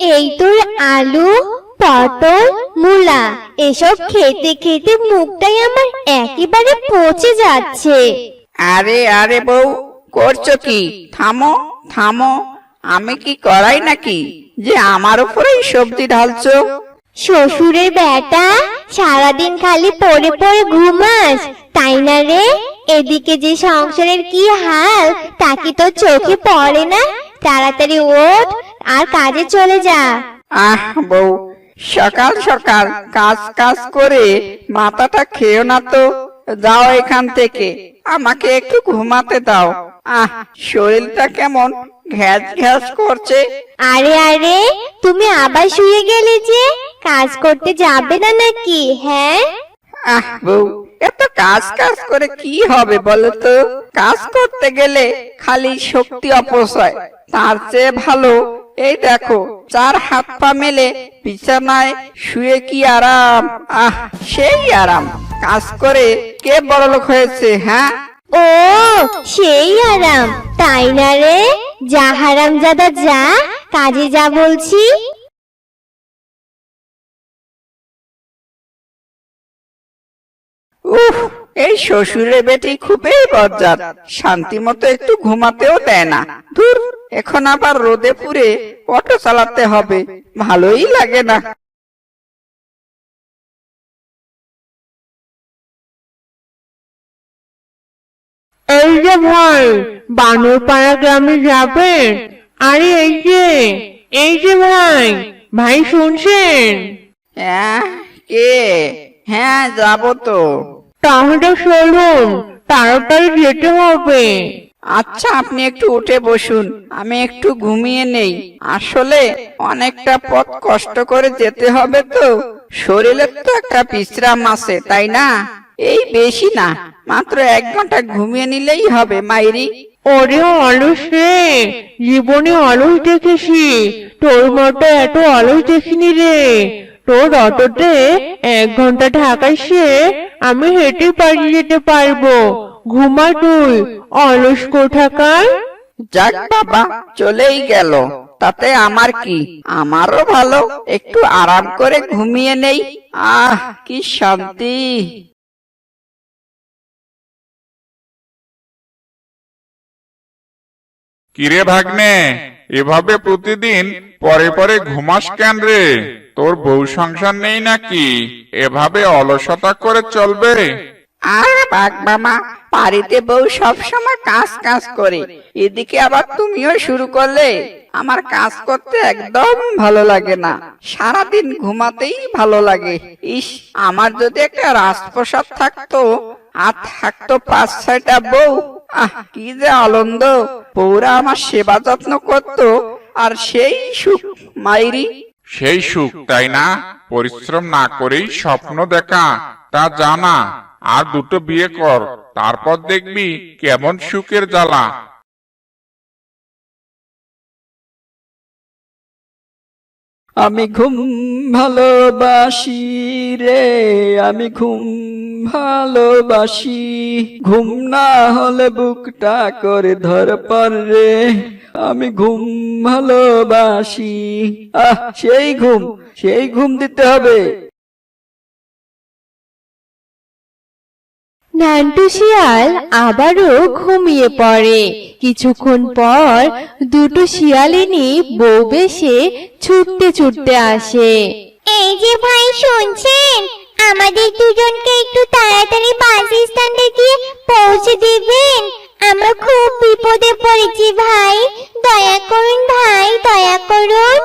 এই তোর আলু পটল মূলা এসব খেতে খেতে মুখটাই আমার একেবারে পচে যাচ্ছে। আরে আরে বউ করছ কি? থামো থামো। আমি কি করাই নাকি? যে আমার উপরেই সবজি ঢালছো? শ্বশুরের বেটা সারাদিন খালি পড়ে পড়ে ঘুমাস তাই না রে? এদিকে যে সংসারের কি হাল তা কি তোর চোখে পড়ে না? তাড়াতাড়ি ওঠ আর কাজে চলে যা। আহ বউ সকাল সকাল কাজ কাজ করে মাথাটা খেও না তো। যাও এখান থেকে আমাকে একটু ঘুমাতে দাও। আহ শরীরটা কেমন ঘ্যাস ঘ্যাস করছে। আরে আরে তুমি আবার শুয়ে গেলে যে কাজ করতে যাবে না নাকি হ্যাঁ? আহ বউ এত কাজ কাজ করে কি হবে বলো তো? কাজ করতে গেলে খালি শক্তি অপচয় তার চেয়ে ভালো এই দেখো চার হাত পা মেলে বিছানায় শুয়ে কি আরাম? আহ সেই আরাম। কাজ করে কে বড়লোক হয়েছে হ্যাঁ? ও সেই আরাম। তাই না রে? যা হারাম জাদা যা। কাজে যা বলছি। উফ এই শ্বশুরের বেটি খুবই বজ্জাত শান্তি মতো একটু ঘুমাতেও দেয় না। দূর এখন আবার রোদে পুড়ে অটো চালাতে হবে ভালোই লাগে না। এই যে ভাই বানরপাড়া গ্রামে যাবেন আরে এই যে এই যে ভাই ভাই শুনছেন? হ্যাঁ কে? হ্যাঁ যাব তো। তাহলে চলুন তাড়াতাড়ি যেতে হবে। আচ্ছা আপনি একটু উঠে বসুন আমি একটু ঘুমিয়ে নেই। আসলে অনেকটা পথ কষ্ট করে যেতে হবে তো। শরীরের তো একটা বিশ্রাম আছে তাই না? এই বেশি না মাত্র এক ঘণ্টা ঘুমিয়ে নিলেই হবে মাইরি। ওরে অলস রে জীবনে অলস দেখেছি তোর মতো এত অলস দেখিনি রে। তোর অটোতে এক ঘণ্টা ঢাকায় সে আমি হেঁটে পাড়িয়ে যেতে পারব। ঘুমা তুই অলস কোথাকার যাক বাবা চলেই গেল। তাতে আমার কি? আমারও ভালো। একটু আরাম করে ঘুমিয়ে নেই। আহ কি শান্তি। কিরে ভাগ্নে এভাবে প্রতিদিন পরে পরে ঘুমাস কেন রে? তোর বউ সংসার নেই নাকি? এভাবে অলসতা করে চলবে? বাঘ মামা, বাড়িতে বউ কাজ কাজ করে। এদিকে আবার তুমিও শুরু করলে। আমার কাজ করতে একদম ভালো লাগে না। সারাদিন ঘুমাতেই ভালো লাগে। ইস, আমার যদি একটা রাজপ্রসাদ থাকতো, আর থাকতো পাঁচ ছয়টা বউ, আহ, কি যে আনন্দ। বউরা আমার সেবা যত্ন করতো, আর সেই সুখ মাইরি সেই সুখ তাই না? পরিশ্রম না করেই স্বপ্ন দেখা, তা জানা। আর দুটো বিয়ে কর, তারপর দেখবি কেমন সুখের জ্বালা। আমি ঘুম ভালোবাসি রে, আমি ঘুম ভালোবাসি। ঘুম না হলে বুকটা করে ধর পর রে। আমি ঘুম ভালোবাসি। আহ সেই ঘুম সেই ঘুম দিতে হবে। নান্টু শিয়াল আবারও ঘুমিয়ে পড়ে। কিছুক্ষণ পর দুটো শিয়ালিনী বউ বেশে ছুটতে ছুটতে আসে। এই যে ভাই শুনছেন? আমাদের দুজনকে একটু তাড়াতাড়ি বাস স্ট্যান্ডে গিয়ে পৌঁছে দিবেন। আমরা খুব বিপদে পড়েছি ভাই। দয়া করুন ভাই দয়া করুন।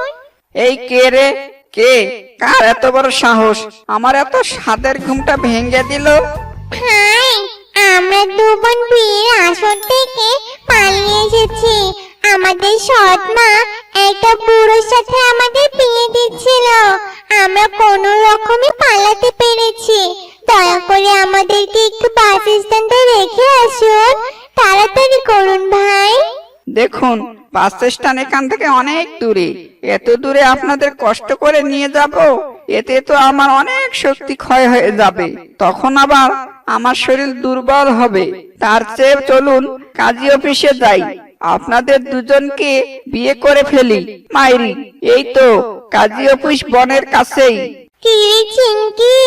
এই কে রে? কে? কার এত বড় সাহস? আমার এত সাদের ঘুমটা ভেঙে দিল। ভাই আমরা দু বোন বিয়ের আসর থেকে পালিয়ে এসেছি। আমাদের সৎ মা একটা বুড়োর সাথে আমাদের বিয়ে দিচ্ছিল। আমরা কোনো রকমে পালাতে পেরেছি। দয়া করে আমাদেরকে একটু বাস স্ট্যান্ডে রেখে আসুন। তাড়াতাড়ি করুন ভাই। দেখুন বাস স্ট্যান্ড এখান থেকে অনেক দূরে। এত দূরে আপনাদের কষ্ট করে নিয়ে যাব, এতে তো আমার অনেক শক্তি ক্ষয় হয়ে যাবে। তখন আবার আমার শরীর দুর্বল হবে। তার চেয়ে চলুন, কাজী অফিসে যাই। আপনাদের দুজনকে বিয়ে করে ফেলি। মাইরি, এই তো, কাজী অফিস বনের কাছেই। চিংকি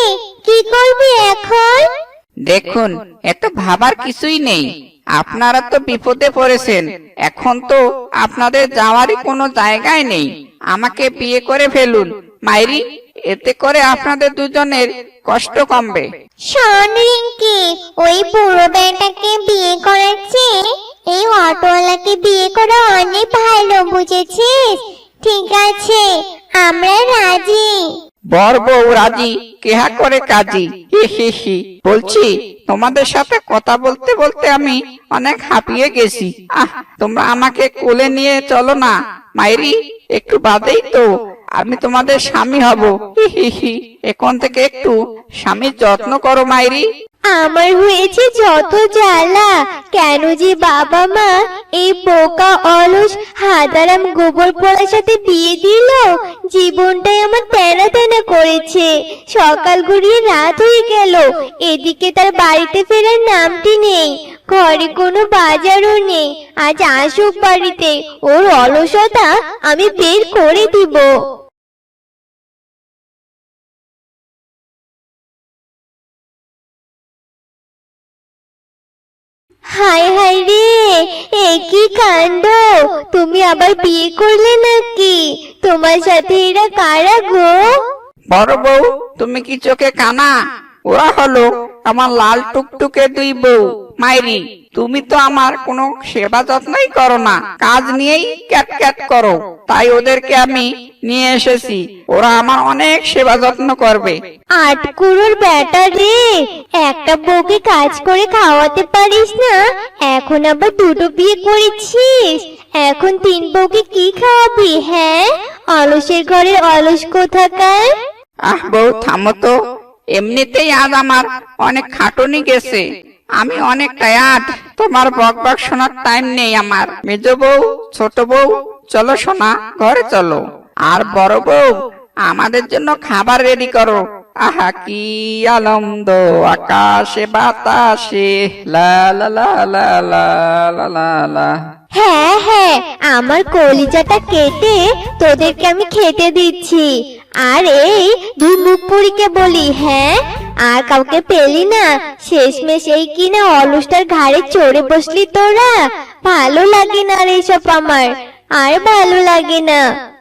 কি করবি এখন? দেখুন এত ভাবার কিছুই নেই। আপনারা তো বিপদে পড়েছেন। এখন তো আপনাদের যাওয়ারই কোনো জায়গায় নেই। আমাকে বিয়ে করে ফেলুন। মাইরি এতে করে আপনাদের দুজনের কষ্ট কমবে। শোন রিঙ্কি ওই বুড়ো বেটাকে বিয়ে চেয়ে এই অটোওয়ালাকে বিয়ে করা অনেক ভালো বুঝেছিস? ঠিক আছে আমরা রাজি। বর রাজি, কেহা করে কাজী? হি হি বলছি, তোমাদের সাথে কথা বলতে বলতে আমি অনেক হাঁপিয়ে গেছি। আহ, তোমরা আমাকে কোলে নিয়ে চলো না, মাইরি, একটু বাদেই তো, আমি তোমাদের স্বামী হব। হি হি। এখন থেকে একটু স্বামীর যত্ন করো, মাইরি। আমার হয়েছে যত জ্বালা। কেন যে বাবা মা এই বোকা, অলস, হাদারাম, গোবর পোড়ার সাথে বিয়ে দিল? জীবনটাই আমার তেনা তেনা করেছে। সকাল গড়িয়ে রাত হয়ে গেল। এদিকে তার বাড়িতে ফেরার নামটি নেই। ঘরে কোনো বাজারও নেই। আজ আসুক বাড়িতে। ওর অলসতা আমি বের করে দিব। হায় হাই রে, এ কি কাণ্ড? তুমি আবার বিয়ে করলে নাকি? তোমার সাথে এরা কারা গো? বড় বউ, তুমি কি চোখে কানা? ওরা হলো আমার লাল টুকটুকে দুই বউ। মাইরি তুমি তো আমার কোনো সেবা যত্নই করো না। কাজ নিয়েই ক্যাট ক্যাট করো। তাই ওদেরকে আমি নিয়ে এসেছি। ওরা আমার অনেক সেবা যত্ন করবে। আটকুড়োর বেটা রে একটা বউকে কাজ করে খাওয়াতে পারিস না? এখন আবার দুটো বিয়ে করেছিস। এখন তিন বউকে কি খাওয়াবি হ্যাঁ? অলসের ঘরের অলস কোথাকার? আহ বউ থামো তো। এমনিতেই আজ আমার অনেক খাটুনি গেছে। আমি অনেক টায়ার্ড তোমার বক বক শোনার টাইম নেই আমার। মেজ বউ, ছোট বউ, চলো সোনা, ঘরে চলো। আর বড় বউ, আমাদের জন্য খাবার রেডি করো। আহা, কি আনন্দ, আকাশে বাতাসে। লা লা লা লা লা লা লা লা। হ্যাঁ হ্যাঁ আমার কলিজাটা কেটে তোদেরকে আমি খেতে দিচ্ছি। আর এই দুই মুখ পুরীকে বলি হ্যাঁ? আর কাউকে পেলি না। শেষমেশ এই কিনা অলসটার ঘাড়ে চড়ে বসলি তোরা? ভালো লাগে না রে এসব আমার। আর ভালো লাগে না।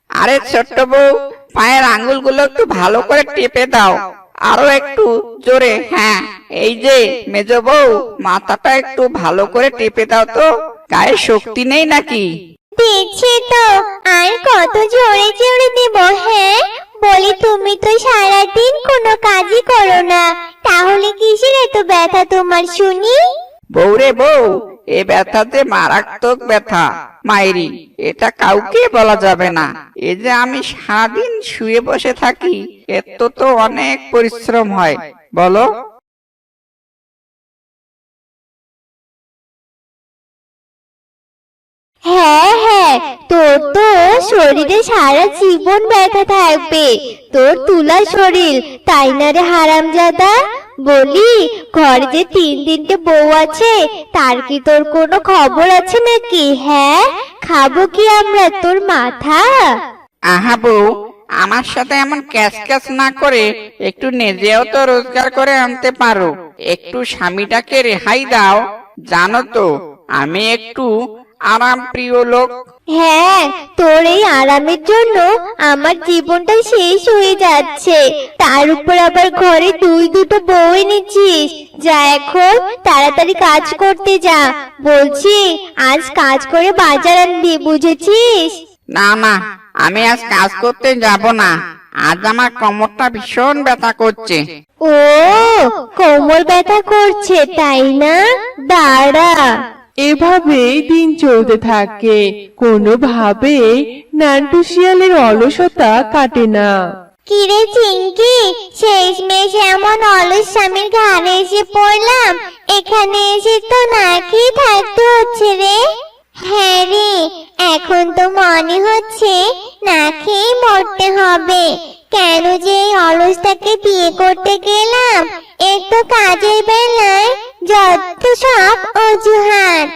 আরে ছোট্ট বউ পায়ের আঙ্গুলগুলো একটু ভালো করে টেপে দাও। আরও একটু জোরে হ্যাঁ। এই যে মেজ বউ মাথাটা একটু ভালো করে টেপে দাও তো। গায়ে শক্তি নেই নাকি? দেখছি তো। আর কত জোরে জোরে দেব হ্যাঁ? বলি তুমি তো সারাদিন কোনো কাজই করো না। তাহলে কিসের এত ব্যথা তোমার শুনি? বউ রে বউ এ ব্যথাতে মারাত্মক ব্যথা। মাইরি এটা কাউকে বলা যাবে না। এ যে আমি সারাদিন শুয়ে বসে থাকি এর তো তো অনেক পরিশ্রম হয়। বলো। হ্যাঁ শরীরে সারা জীবন ব্যথা থাকবে। তোর তুলা শরীর, তাই না রে হারামজাদা? বলি, ঘরে যে তিন তিনটে বউ আছে, তার কি তোর কোনো খবর আছে নাকি হ্যাঁ? খাব কি আমরা তোর মাথা? আহা বউ, আমার সাথে এমন ক্যাশ ক্যাশ না করে একটু নিজেও তো রোজগার করে আনতে পারো। একটু স্বামীটাকে রেহাই দাও। জানো তো, আমি একটু আরাম প্রিয় লোক। হ্যাঁ তোর এই আরামের জন্য আমার জীবনটা শেষ হয়ে যাচ্ছে। তার উপর আবার ঘরে তুই দুটো বউ এনেছিস। যা এখন তাড়াতাড়ি কাজ করতে যা। বলছি আজ কাজ করে বাজার আনবি বুঝেছিস? না মা আমি আজ কাজ করতে যাব না। আজ আমার কোমরটা ভীষণ ব্যথা করছে। ও কোমর ব্যথা করছে তাই না? দাঁড়া। এভাবেই দিন চলতে থাকে। কোনোভাবেই নান্টু শিয়ালের অলসতা কাটে না। কিরে চিঙ্কি এমন অলস স্বামীর ঘাড়ে এসে পড়লাম, এখানে এসে তো না খেয়ে থাকতে হচ্ছে রে? হ্যাঁ রে, এখন তো মনে হচ্ছে না মরতে হবে। কেন যে অলসটাকে বিয়ে করতে গেলাম? এর তো কাজের বেলায় যত সব অজুহাত।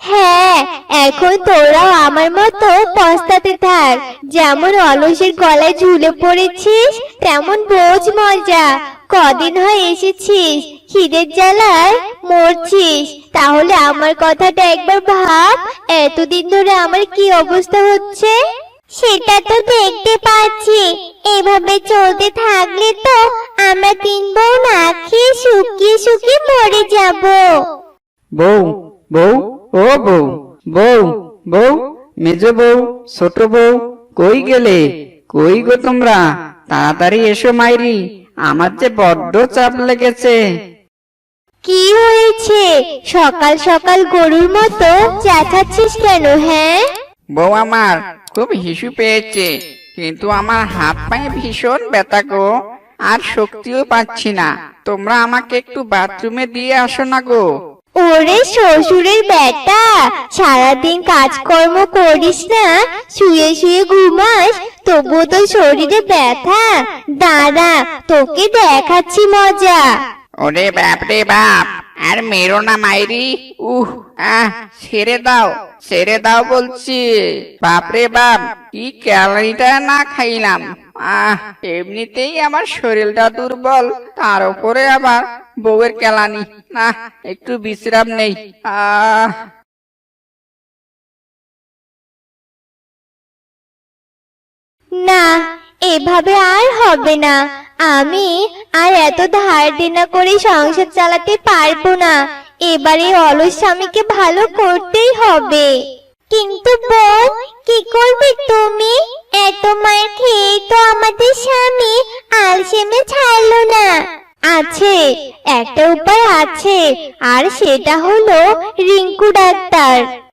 হ্যাঁ এখন তোরাও আমার মতো পস্তাতে থাক। যেমন অলসের গলায় ঝুলে পড়েছিস, তেমন বোঝ মজা। কদিন হয় এসেছিস? খিদের জ্বালায় মরছিস। তাহলে আমার কথাটা একবার ভাব। এতদিন ধরে আমার কি অবস্থা হচ্ছে? সেটা তো দেখতে পাচ্ছি। এভাবে চলতে থাকলে তো আমরা তিন বউ না খেয়ে শুকিয়ে শুকিয়ে মরে যাব। বউ বউ, ও বউ বউ বউ, মেজ বউ, ছোট বউ, কই গেলে? কই গো তোমরা? তাড়াতাড়ি এসো মাইরি। আমার যে বড্ড চাপ লেগেছে। কি হয়েছে? সকাল সকাল গরুর মতো চেঁচাচ্ছিস কেন হ্যাঁ? বউ আমার খুব হিসু পেয়েছে কিন্তু আমার হাত পায়ে ভীষণ ব্যথা গো। আর শক্তিও পাচ্ছি না। তোমরা আমাকে একটু বাথরুমে দিয়ে আসো না গো। ওরে শ্বশুরের বেটা, সারাদিন কাজকর্ম করিস না, শুয়ে শুয়ে ঘুমাস, তবুও তো শরীরে ব্যথা। দাঁড়া, তোকে দেখাচ্ছি মজা। ওরে বাপ রে বাপ, আর মেরো না মাইরি, উহ, আহ, ছেড়ে দাও ছেড়ে দাও বলছি। বাপ রে বাপ, কি ক্যালারিটা না খাইলাম। আহ, এমনিতেই আমার শরীরটা দুর্বল, তার উপরে আবার বউয়ের কেলানি। না, একটু বিশ্রাম নেই। না, এভাবে আর হবে না। আমি আর এত ধার দেনা করে সংসার চালাতে পারব না। এবারে অলস স্বামীকে ভালো করতেই হবে। কিন্তু বোন কি করবে তুমি? এত মায়ের খেয়ে তো আমাদের স্বামী আলসেমে ছাড়লো না। আছে, একটা উপায় আছে, আর সেটা হলো রিঙ্কু ডাক্তার।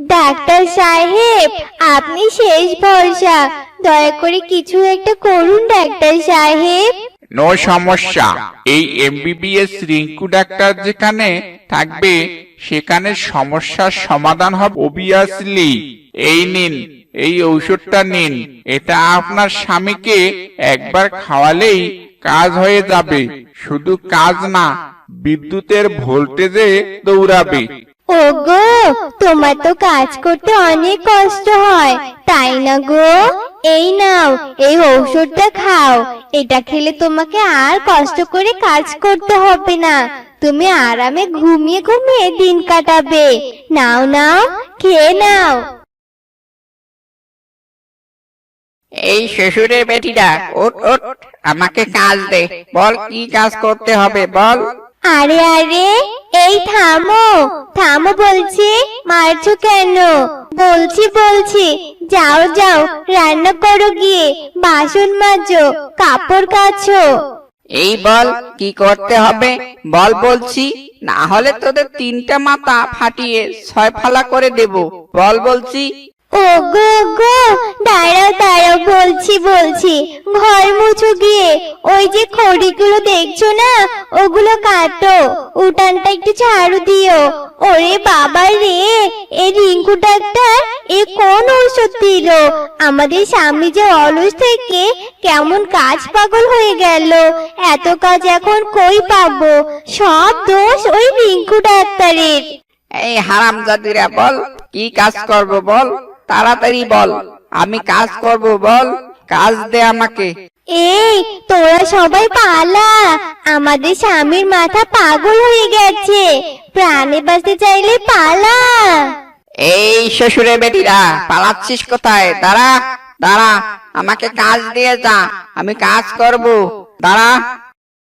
ডাক্তার সাহেব, আপনি শেষ ভরসা। দয়া করে কিছু একটা করুন, ডাক্তার সাহেব। নো সমস্যা। এই এমবিবিএস রিঙ্কু ডাক্তার যেখানে থাকবে, সেখানে সমস্যার সমাধান হবে অবিয়াসলি এই নিন। এই ঔষধটা নিন। এটা আপনার স্বামীকে একবার খাওয়ালেই কাজ হয়ে যাবে। শুধু কাজ না, বিদ্যুতের ভোল্টেজে দৌড়াবে। ওগো, তোমার তো কাজ করতে অনেক কষ্ট হয়, তাই না গো? এই নাও, এই ঔষধটা খাও। এটা খেলে তোমাকে আর কষ্ট করে কাজ করতে হবে না। তুমি আরামে ঘুমিয়ে ঘুমিয়ে দিন কাটাবে। নাও নাও, খেয়ে নাও। এই শ্বশুরের বেটিটা ওট ওট আমাকে কাজ দে। বল কি কাজ করতে হবে বল। আরে আরে এই থামো থামো বলছি মারছো কেন? বলছি বলছি যাও যাও রান্না করো গিয়ে বাসন মাজো কাপড় কাচো এই বল কি করতে হবে? বল বলছি না হলে তোদের তিনটা মাথা ফাটিয়ে ছয় ফালা করে দেব। বল বলছি। ও গো গো দাঁড়াও দাঁড়াও, বলছি বলছি। ঘর মুছো গিয়ে। ওই যে খড়িগুলো দেখছ না? ওগুলো কাটো। উঠানটা একটু ঝাড়ু দিও। ওরে বাবা রে এই রিঙ্কু ডাক্তার, এ কোন ঔষধ দিল? আমাদের স্বামী যে অলস থেকে কেমন কাজ পাগল হয়ে গেল। এত কাজ এখন কই পাবো? সব দোষ ওই রিঙ্কু ডাক্তারের। এই হারাম জাতিরা বল, কি কাজ করব বল? তাড়াতাড়ি বল। আমি কাজ করব বল। কাজ দে আমাকে। এই তোরা সবাই পালা। আমাদের স্বামীর মাথা পাগল হয়ে গেছে। প্রাণে বাঁচতে চাইলে পালা। এই শ্বশুরে বেটিরা পালাচ্ছিস কোথায়? দাঁড়া দাঁড়া। আমাকে কাজ দিয়ে যা। আমি কাজ করব। দাঁড়া।